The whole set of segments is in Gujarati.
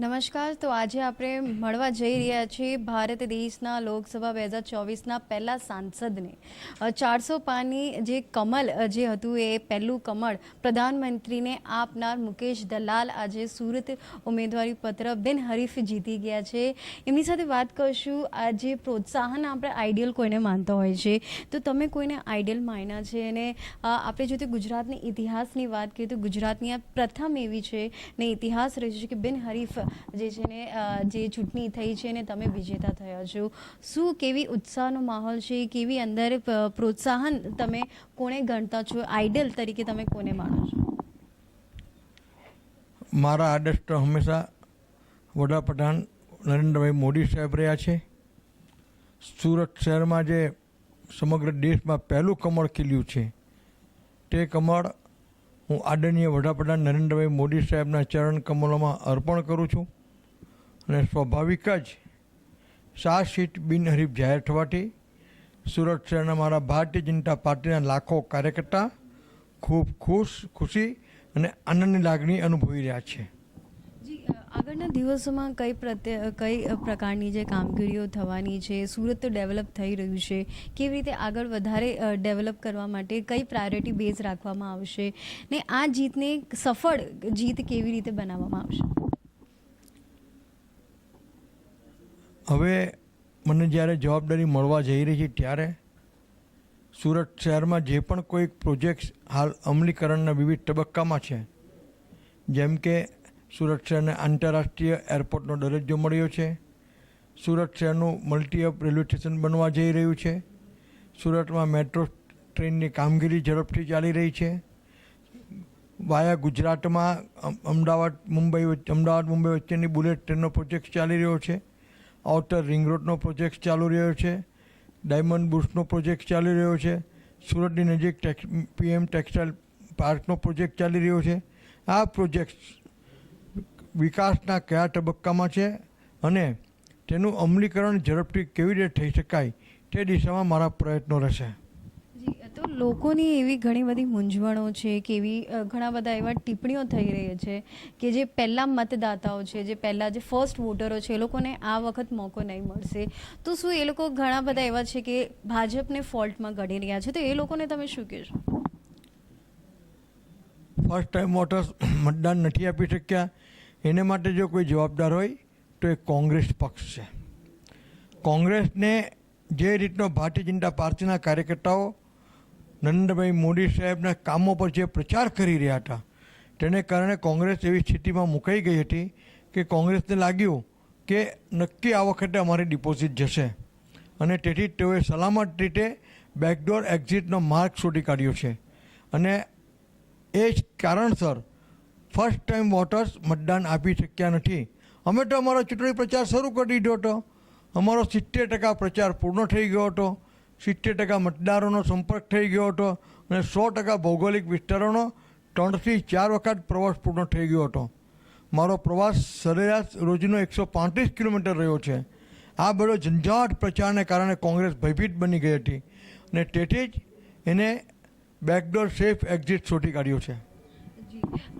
નમસ્કાર, તો આજે આપણે મળવા જઈ રહ્યા છીએ ભારત દેશના લોકસભા બે હજાર ચોવીસના પહેલા સાંસદને. ચારસો પાની જે કમલ જે હતું એ પહેલું કમળ પ્રધાનમંત્રીને આપનાર મુકેશ દલાલ આજે સુરત ઉમેદવારી પત્ર બિનહરીફ જીતી ગયા છે. એમની સાથે વાત કરશું, આ જે પ્રોત્સાહન આપણે આઈડિયલ કોઈને માનતા હોય છે, તો તમે કોઈને આઈડિયલ માન્યા છે? અને આપણે જો તે ગુજરાતની ઇતિહાસની વાત કરીએ, તો ગુજરાતની આ પ્રથમ એવી છે ને ઇતિહાસ રહ્યો છે કે બિનહરીફ જે છે ને જે ચૂંટણી થઈ છે ને, તમે વિજેતા થયા છો. શું કેવી ઉત્સાહનો માહોલ છે? કેવી અંદર પ્રોત્સાહન તમે કોને ગણતા છો? આઈડલ તરીકે તમે કોને માનો છો? મારા આદર્શ હંમેશા વડાપ્રધાન નરેન્દ્રભાઈ મોદી સાહેબ રહ્યા છે. સુરત શહેરમાં જે સમગ્ર દેશમાં પહેલું કમળ ખીલ્યું છે, તે કમળ હું આદરણીય વડાપ્રધાન નરેન્દ્રભાઈ મોદી સાહેબના ચરણ કમલોમાં અર્પણ કરું છું અને સ્વાભાવિક જ સાત સીટ બિનહરીફ જાહેર થવાથી સુરત શહેરના મારા ભારતીય જનતા પાર્ટીના લાખો કાર્યકર્તા ખૂબ ખુશ, ખુશી અને આનંદની લાગણી અનુભવી રહ્યા છે. આગળના દિવસોમાં કઈ પ્રત્યે, કઈ પ્રકારની જે કામગીરીઓ થવાની છે, સુરત તો ડેવલપ થઈ રહ્યું છે, કેવી રીતે આગળ વધારે ડેવલપ કરવા માટે કઈ પ્રાયોરિટી બેઝ રાખવામાં આવશે ને આ જીતને સફળ જીત કેવી રીતે બનાવવામાં આવશે? હવે મને જ્યારે જવાબદારી મળવા જઈ રહી છે ત્યારે સુરત શહેરમાં જે પણ કોઈ પ્રોજેક્ટ્સ હાલ અમલીકરણના વિવિધ તબક્કામાં છે, જેમ કે સુરત શહેરને આંતરરાષ્ટ્રીય એરપોર્ટનો દરજ્જો મળ્યો છે. સુરત શહેરનું મલ્ટીઅપ રેલવે સ્ટેશન બનવા જઈ રહ્યું છે. સુરતમાં મેટ્રો ટ્રેનની કામગીરી ઝડપથી ચાલી રહી છે. વાયા ગુજરાતમાં અમદાવાદ, મુંબઈ અમદાવાદ, મુંબઈ વચ્ચેની બુલેટ ટ્રેનનો પ્રોજેક્ટ ચાલી રહ્યો છે. આઉટર રિંગ રોડનો પ્રોજેક્ટ ચાલુ રહ્યો છે. ડાયમંડ બુશનો પ્રોજેક્ટ ચાલી રહ્યો છે. સુરતની નજીક ટેક્સ, પીએમ ટેક્સટાઇલ પાર્કનો પ્રોજેક્ટ ચાલી રહ્યો છે. આ પ્રોજેક્ટ વિકાસના કયા તબક્કામાં છે અને તેનું અમલીકરણ ઝડપથી કેવી રીતે થઈ શકાય તે દિશામાં મારા પ્રયત્નો રહેશે. તો લોકોની એવી ઘણી બધી મૂંઝવણો છે કે એવી ઘણા બધા એવા ટિપ્પણીઓ થઈ રહી છે કે જે પહેલા મતદાતાઓ છે જે પહેલા જે ફર્સ્ટ વોટરો છે એ લોકોને આ વખત મોકો નહીં મળશે. તો શું એ લોકો ઘણા બધા એવા છે કે ભાજપને ફોલ્ટમાં ગણી રહ્યા છે? તો એ લોકોને તમે શું કહેશો? ફર્સ્ટ ટાઈમ વોટર્સ મતદાન નથી આપી શક્યા. એને માટે જો કોઈ જવાબદાર હોય, તો એ કોંગ્રેસ પક્ષ છે. કોંગ્રેસને જે રીતનો ભારતીય જનતા પાર્ટીના કાર્યકર્તાઓ નરેન્દ્રભાઈ મોદી સાહેબના કામો પર જે પ્રચાર કરી રહ્યા હતા, તેને કારણે કોંગ્રેસ એવી સ્થિતિમાં મુકાઈ ગઈ હતી કે કોંગ્રેસને લાગ્યું કે નક્કી આ વખતે અમારી ડિપોઝિટ જશે. અને તેથી તેઓએ સલામત રીતે બેકડોર એક્ઝિટનો માર્ગ શોધી કાઢ્યો છે. અને એ જ કારણસર ફર્સ્ટ ટાઈમ વોટર્સ મતદાન આપી શક્યા નથી. અમે તો અમારો ચૂંટણી પ્રચાર શરૂ કરી દીધો હતો. અમારો સિત્તેર ટકા પ્રચાર પૂર્ણ થઈ ગયો હતો. સિત્તેર ટકા મતદારોનો સંપર્ક થઈ ગયો હતો અને સો ટકા ભૌગોલિક વિસ્તારોનો ત્રણથી ચાર વખત પ્રવાસ પૂર્ણ થઈ ગયો હતો. મારો પ્રવાસ સરેરાશ રોજનો એકસો પાંત્રીસ કિલોમીટર રહ્યો છે. આ બધો ઝંઝાટ પ્રચારને કારણે કોંગ્રેસ ભયભીત બની ગઈ હતી અને તેથી જ એને બેકડોર સેફ એક્ઝિટ શોધી કાઢ્યો છે.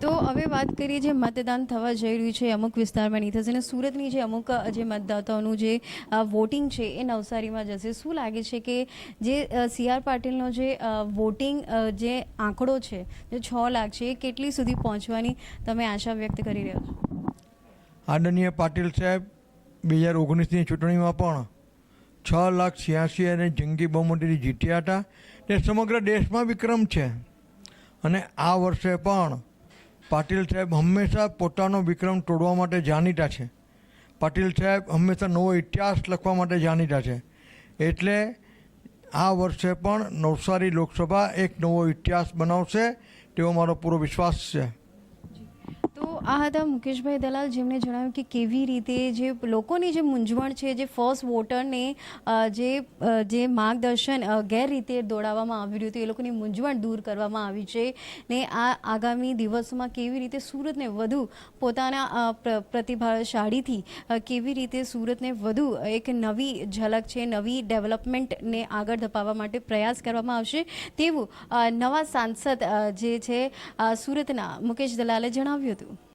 તો હવે વાત કરીએ જે મતદાન થવા જઈ રહ્યું છે અમુક વિસ્તારમાં નહીં થશે અને સુરતની જે અમુક જે મતદાતાઓનું જે વોટિંગ છે એ નવસારીમાં જશે. શું લાગે છે કે જે સી આર પાટીલનો જે વોટિંગ જે આંકડો છે, જે છ લાખ છે એ કેટલી સુધી પહોંચવાની તમે આશા વ્યક્ત કરી રહ્યા છો? આદરણીય પાટીલ સાહેબ, બે હજાર ઓગણીસની ચૂંટણીમાં પણ છ લાખ છ્યાસી અને જંગી બહુમતીથી જીત્યા હતા તે સમગ્ર દેશમાં વિક્રમ છે. અને આ વર્ષે પણ પાટીલ સાહેબ હંમેશા પોતાનો વિક્રમ તોડવા માટે જાણીતા છે. પાટીલ સાહેબ હંમેશા નવો ઇતિહાસ લખવા માટે જાણીતા છે. એટલે આ વર્ષે પણ નવસારી લોકસભા એક નવો ઇતિહાસ બનાવશે તેવો મારો પૂરો વિશ્વાસ છે. આ હતા મુકેશભાઈ દલાલ, જેમણે જણાવ્યું કે કેવી રીતે જે લોકોની જે મૂંઝવણ છે, જે ફર્સ્ટ વોટરને જે જે માર્ગદર્શન ગેરરીતે દોડાવવામાં આવી રહ્યું હતું, એ લોકોની મૂંઝવણ દૂર કરવામાં આવી છે ને આ આગામી દિવસોમાં કેવી રીતે સુરતને વધુ પોતાના પ્ર- પ્રતિભાશાળીથી કેવી રીતે સુરતને વધુ એક નવી ઝલક છે, નવી ડેવલપમેન્ટને આગળ ધપાવવા માટે પ્રયાસ કરવામાં આવશે તેવું નવા સાંસદ જે છે સુરતના મુકેશ દલાલે જણાવ્યું હતું.